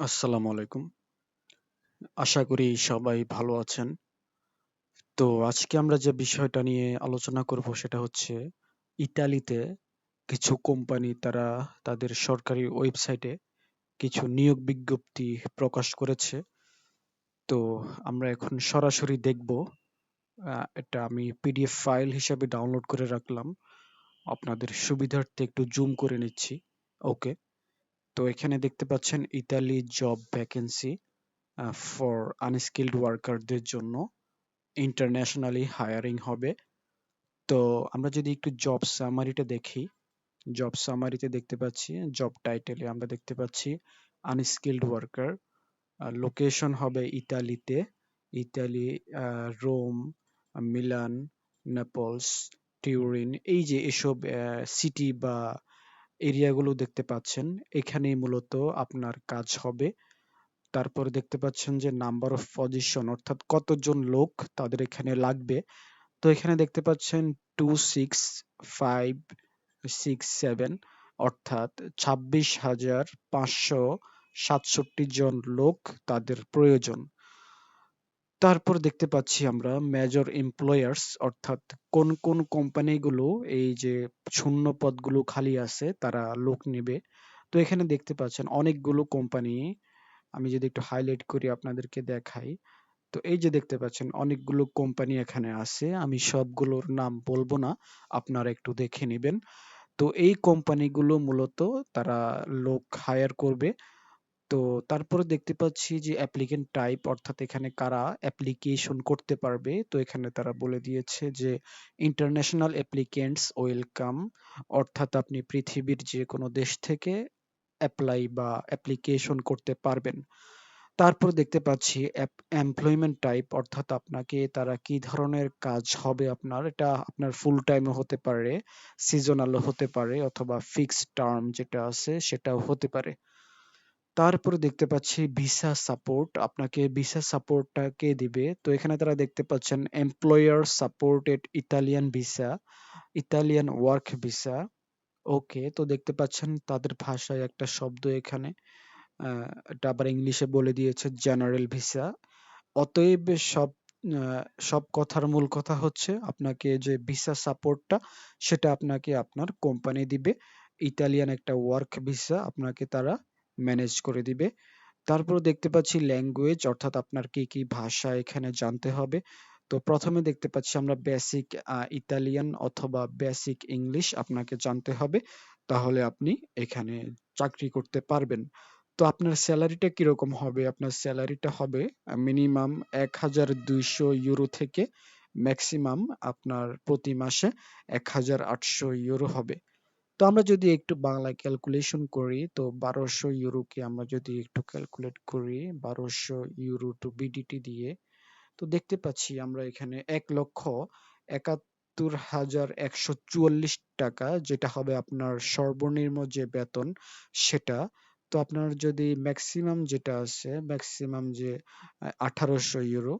আসসালামু আলাইকুম। আশা করি সবাই ভালো আছেন। তো আজকে আমরা যে বিষয়টা নিয়ে আলোচনা করব সেটা হচ্ছে ইতালিতে কিছু কোম্পানি তারা তাদের সরকারি ওয়েবসাইটে কিছু নিয়োগ বিজ্ঞপ্তি প্রকাশ করেছে। তো আমরা এখন সরাসরি দেখব। এটা আমি পিডিএফ ফাইল হিসাবে ডাউনলোড করে রাখলাম। আপনাদের সুবিধার্থে একটু জুম করে নিচ্ছি। ওকে। তো এখানে দেখতে পাচ্ছেন Italy job vacancy for unskilled ওয়ার্কারদের জন্য ইন্টারন্যাশনালি হায়ারিং হবে। তো আমরা যদি একটু জব সামারিটা দেখি, জব সামারিতে দেখতে পাচ্ছি জব টাইটেলে আমরা দেখতে পাচ্ছি আনস্কিলড ওয়ার্কার। লোকেশন হবে ইতালিতে। Italy, Rome, Milan, Naples, Turin এই যে এসব সিটি বা এরিয়াগুলো দেখতে পাচ্ছেন। এখানেই মূলত আপনার কাজ হবে। তারপরে দেখতে পাচ্ছেন যে নাম্বার অফ পজিশন অর্থাৎ কতজন লোক তাদের এখানে লাগবে। তো এখানে দেখতে পাচ্ছেন 26567 অর্থাৎ ২৬,৫৬৭ জন লোক তাদের প্রয়োজন। তারপর দেখতে পাচ্ছি আমরা মেজর এমপ্লয়ার্স অর্থাৎ কোন, কোন কোম্পানিগুলো এই যে শূন্য পদগুলো খালি আছে তারা লোক নেবে তো এখানে দেখতে পাচ্ছেন অনেকগুলো কোম্পানি আমি যদি একটু হাইলাইট করি আপনাদেরকে দেখাই। তো এই যে দেখতে পাচ্ছেন অনেকগুলো কোম্পানি এখানে আছে। আমি সবগুলোর নাম বলব না। আপনারা একটু দেখে নেবেন তো এই কোম্পানিগুলো মূলত তারা লোক হায়ার করবে। তো তারপরে দেখতে পাচ্ছি যে অ্যাপ্লিকেন্ট টাইপ অর্থাৎ এখানে কারা অ্যাপ্লিকেশন করতে পারবে। তো এখানে তারা বলে দিয়েছে যে ইন্টারন্যাশনাল অ্যাপ্লিকেন্টস ওয়েলকাম অর্থাৎ আপনি পৃথিবীর যেকোনো দেশ থেকে এপ্লাই বা অ্যাপ্লিকেশন করতে পারবেন। তারপর দেখতে পাচ্ছি এমপ্লয়মেন্ট টাইপ অর্থাৎ আপনাকে তারা কি ধরনের কাজ হবে আপনার এটা আপনার ফুল টাইমও হতে পারে, সিজনালও হতে পারে অথবা ফিক্সড টার্ম যেটা আছে সেটাও হতে পারে। তারপরে দেখতে পাচ্ছি ভিসা সাপোর্ট আপনাকে ভিসা সাপোর্টটা কে দিবে? তো এখানে তারা দেখতে পাচ্ছেন employer supported Italian visa, Italian work visa. Okay তো দেখতে পাচ্ছেন তাদের ভাষায় একটা শব্দ এখানে এটা আবার ইংলিশে বলে দিয়েছে জেনারেল ভিসা। অতএব সব সব কথার মূল কথা হচ্ছে আপনাকে যে ভিসা সাপোর্টটা সেটা আপনাকে আপনার কোম্পানি দিবে। ইতালিয়ান একটা ওয়ার্ক ভিসা আপনাকে তারা ম্যানেজ করে দিবে। তারপর দেখতে পাচ্ছি ল্যাঙ্গুয়েজ অর্থাৎ আপনার কি, কি ভাষা এখানে জানতে হবে। তো প্রথমে দেখতে পাচ্ছি আমরা বেসিক ইতালিয়ান অথবা বেসিক ইংলিশ আপনাকে জানতে হবে। তাহলে আপনি এখানে চাকরি করতে পারবেন। তো আপনার স্যালারিটা কীরকম হবে? আপনার স্যালারিটা হবে মিনিমাম ১,২০০ ইউরো থেকে ম্যাক্সিমাম আপনার প্রতি মাসে ১,৮০০ ইউরো হবে। তো আমরা যদি একটু বাংলায় ক্যালকুলেশন করি তো ১২০০ ইউরোকে আমরা যদি একটু ক্যালকুলেট করি ১২০০ ইউরো টু বিডিটি দিয়ে তো দেখতে পাচ্ছি আমরা এখানে ১,৭১,১৪৪ টাকা যেটা হবে আপনার সর্বনিম্ন যে বেতন সেটা। তো আপনার যদি ম্যাক্সিমাম যেটা আছে ম্যাক্সিমাম যে আঠারোশো ১৮০০ ইউরো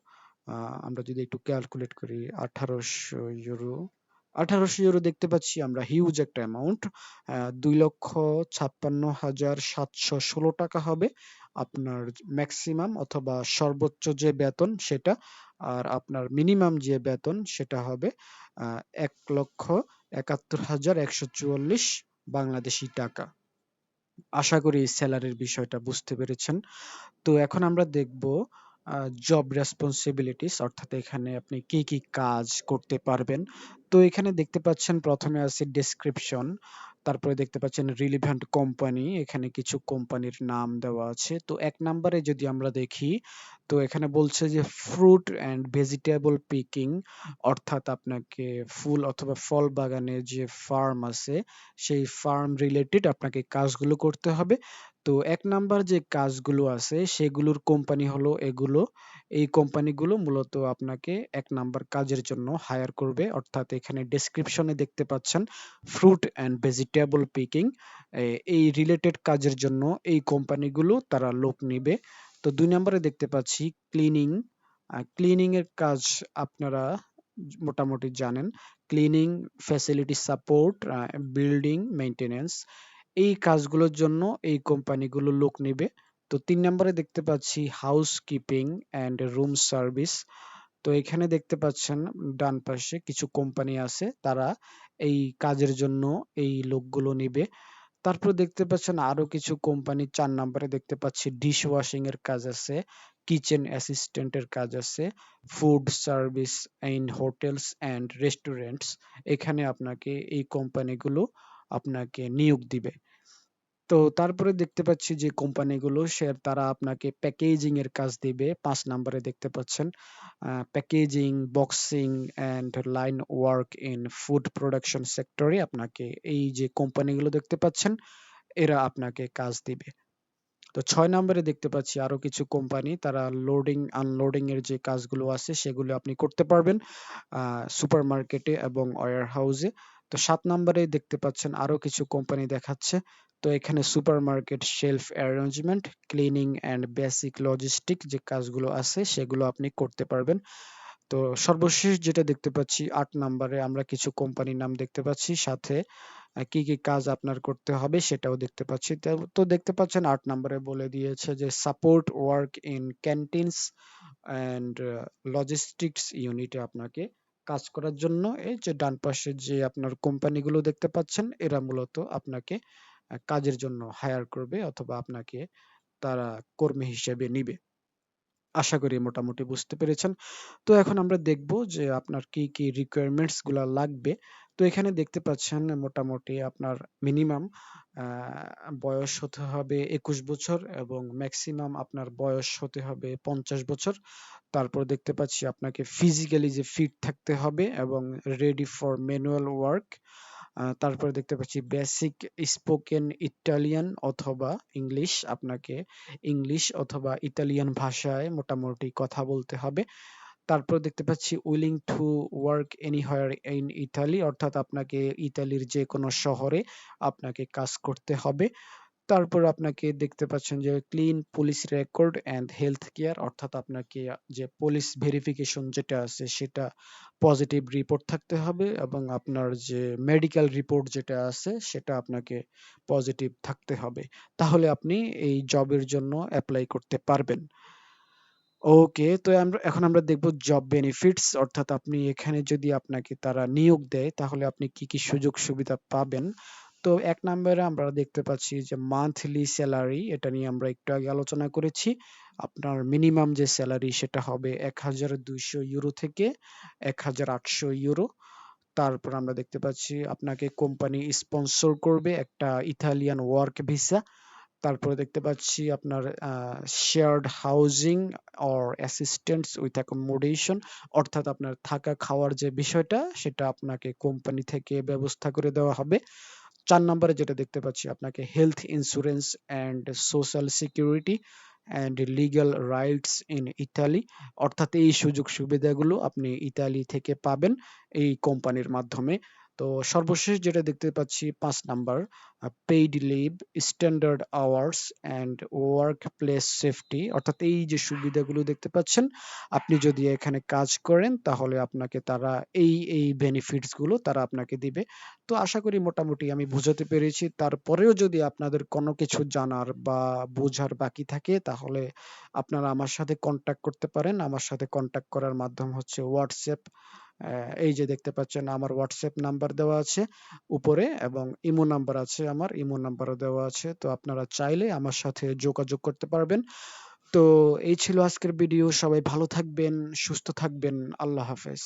আমরা যদি একটু ক্যালকুলেট করি ১৮০০ ইউরো ১৮০০ ইউরো দেখতে পাচ্ছি আমরা হিউজ একটা অ্যামাউন্ট। আ ২,৫৬,৭১৬ টাকা হবে আপনার ম্যাক্সিমাম অথবা সর্বোচ্চ যে বেতন সেটা। আর আপনার মিনিমাম যে বেতন সেটা হবে আ ১,৭১,১৪৪ বাংলাদেশী টাকা। আশা করি সেলারির বিষয়টা বুঝতে পেরেছেন। তো এখন আমরা দেখব জব রেসপন্সিবিলিটিস অর্থাৎ এখানে আপনি কি, কি কাজ করতে পারবেন। তো এখানে দেখতে পাচ্ছেন প্রথমে আছে ডেসক্রিপশন, তারপরে দেখতে পাচ্ছেন রিলিভেন্ট কোম্পানি, এখানে কিছু কোম্পানির নাম দেওয়া আছে। তো ১ নাম্বারে যদি আমরা দেখি, তো এখানে বলছে যে ফ্রুট অ্যান্ড ভেজিটেবল পিকিং অর্থাৎ আপনাকে ফুল অথবা ফল বাগানের যে ফার্ম আছে, সেই ফার্ম রিলেটেড আপনাকে কাজগুলো করতে হবে। তো এক নাম্বার যে কাজগুলো আছে সেগুলোর কোম্পানি হলো এগুলো। এই কোম্পানিগুলো মূলত আপনাকে এক নাম্বার কাজের জন্য হায়ার করবে। অর্থাৎ এখানে ডেসক্রিপশনে দেখতে পাচ্ছেন ফ্রুট অ্যান্ড ভেজিটেবল পিকিং এই রিলেটেড কাজের জন্য এই কোম্পানিগুলো তারা লোক নেবে তো ২ নাম্বারে দেখতে পাচ্ছি ক্লিনিং, আ ক্লিনিং এর কাজ আপনারা মোটামুটি জানেন। Cleaning, facility support, building maintenance এই কাজগুলোর জন্য এই কোম্পানিগুলো লোক নিবে। তো তিন নম্বরে দেখতে পাচ্ছি house keeping and room service তো এখানে দেখতে পাচ্ছেন ডান পাশে কিছু কোম্পানি আছে, তারা এই কাজের জন্য এই লোকগুলো নিবে। তারপর দেখতে পাচ্ছেন আরও কিছু কোম্পানি চার নম্বরে দেখতে পাচ্ছি ডিশ ওয়াশিং এর কাজ আছে কিচেন অ্যাসিস্ট্যান্টের কাজ আছে food service in hotels and restaurants এখানে আপনাকে এই কোম্পানিগুলো আপনাকে নিয়োগ দিবে। তো তারপরে দেখতে পাচ্ছি যে কোম্পানিগুলো সে তারা আপনাকে প্যাকেজিং এর কাজ দিবে। পাঁচ নম্বরে দেখতে পাচ্ছেন packaging boxing and line work in food production সেক্টরে আপনাকে এই যে কোম্পানিগুলো দেখতে পাচ্ছেন, এরা আপনাকে কাজ দিবে। তো ছয় নম্বরে দেখতে পাচ্ছি আরও কিছু কোম্পানি, তারা লোডিং আনলোডিং এর যে কাজগুলো আছে সেগুলো আপনি করতে পারবেন সুপার মার্কেটে এবং ওয়ার হাউসে তো সাত নম্বরে দেখতে পাচ্ছেন আরও কিছু কোম্পানি দেখাচ্ছে। তো এখানে supermarket shelf arrangement cleaning and basic logistic যে কাজগুলো আছে সেগুলো আপনি করতে পারবেন। তো সর্বশেষ যেটা দেখতে পাচ্ছি আট নম্বরে আমরা কিছু কোম্পানির নাম দেখতে পাচ্ছি। সাথে কি কি কাজ আপনার করতে হবে সেটাও দেখতে পাচ্ছি। তো দেখতে পাচ্ছেন আট নম্বরে বলে দিয়েছে যে support work in canteens and logistics ইউনিটে আপনাকে কাজ করার জন্য এই যে ডান পাশে যে আপনার কোম্পানিগুলো দেখতে পাচ্ছেন, এরা মূলত আপনাকে কাজের জন্য হায়ার করবে অথবা আপনাকে তারা কর্মী হিসেবে নিবে। আশা করি মোটামুটি বুঝতে পেরেছেন। তো এখন আমরা দেখব যে আপনার কি কি রিকোয়ারমেন্টসগুলা লাগবে। তো এখানে দেখতে পাচ্ছেন মোটামুটি আপনার মিনিমাম বয়স হতে হবে একুশ বছর এবং ম্যাক্সিমাম আপনার বয়স হতে হবে পঞ্চাশ বছর। তারপর দেখতে পাচ্ছি আপনাকে ফিজিক্যালি যে ফিট থাকতে হবে এবং রেডি ফর ম্যানুয়াল ওয়ার্ক তারপরে দেখতে পাচ্ছি বেসিক স্পোকেন ইটালিয়ান অথবা ইংলিশ আপনাকে ইংলিশ অথবা ইতালিয়ান ভাষায় মোটামুটি কথা বলতে হবে। তারপর দেখতে পাচ্ছি willing to work anywhere in Italy অর্থাৎ আপনাকে ইতালির যে কোনো শহরে আপনাকে কাজ করতে হবে। তারপর আপনাকে দেখতে পাচ্ছেন যে clean police record and health care অর্থাৎ আপনাকে যে পুলিশ ভেরিফিকেশন যেটা আছে সেটা পজিটিভ রিপোর্ট থাকতে হবে এবং আপনার যে মেডিকেল রিপোর্ট যেটা আছে সেটা আপনাকে পজিটিভ থাকতে হবে। তাহলে আপনি এই জবের জন্য অ্যাপ্লাই করতে পারবেন। ওকে তো আমরা, এখন আমরা দেখব জব বেনিফিটস অর্থাৎ আপনি এখানে যদি আপনাকে তারা নিয়োগ দেয়, তাহলে আপনি কি কি সুযোগ সুবিধা পাবেন? তো এক নম্বরে আমরা দেখতে পাচ্ছি যে মান্থলি স্যালারি এটা নিয়ে আমরা একটু আগে আলোচনা করেছি। আপনার মিনিমাম যে স্যালারি সেটা হবে এক হাজার দুইশো ইউরো থেকে এক হাজার আটশো ইউরো তারপর আমরা দেখতে পাচ্ছি আপনাকে কোম্পানি স্পন্সর করবে একটা ইতালিয়ান ওয়ার্ক ভিসা তারপরে দেখতে পাচ্ছি আপনার shared housing or assistants with accommodation অর্থাৎ আপনার থাকা খাওয়ার যে বিষয়টা, সেটা আপনাকে কোম্পানি থেকে ব্যবস্থা করে দেওয়া হবে। চার নম্বরে যেটা দেখতে পাচ্ছি, আপনাকে health insurance and social security and legal rights in Italy অর্থাৎ এই সুযোগ সুবিধাগুলো আপনি ইতালি থেকে পাবেন এই কোম্পানির মাধ্যমে। তো সর্বশেষ যেটা দেখতে পাচ্ছি পাঁচ number paid leave standard hours and workplace safety অর্থাৎ এই যে সুবিধাগুলো দেখতে পাচ্ছেন, আপনি যদি এখানে কাজ করেন তাহলে আপনাকে তারা এই এই বেনিফিটসগুলো তারা আপনাকে দিবে। তো আশা করি মোটামুটি আমি বুঝাতে পেরেছি। তারপরেও যদি আপনাদের কোনো কিছু জানার বা বোঝার বাকি থাকে তাহলে আপনারা আমার সাথে কন্ট্যাক্ট করতে পারেন। আমার সাথে কন্ট্যাক্ট করার মাধ্যম হচ্ছে হোয়াটসঅ্যাপ এই যে দেখতে পাচ্ছেন আমার হোয়াটসঅ্যাপ নাম্বার দেওয়া আছে উপরে এবং ইমো নাম্বার আছে আমার ইমো নাম্বারও দেওয়া আছে। তো আপনারা চাইলে আমার সাথে যোগাযোগ করতে পারবেন। তো এই ছিল আজকের ভিডিও সবাই ভালো থাকবেন, সুস্থ থাকবেন। আল্লাহ হাফেজ।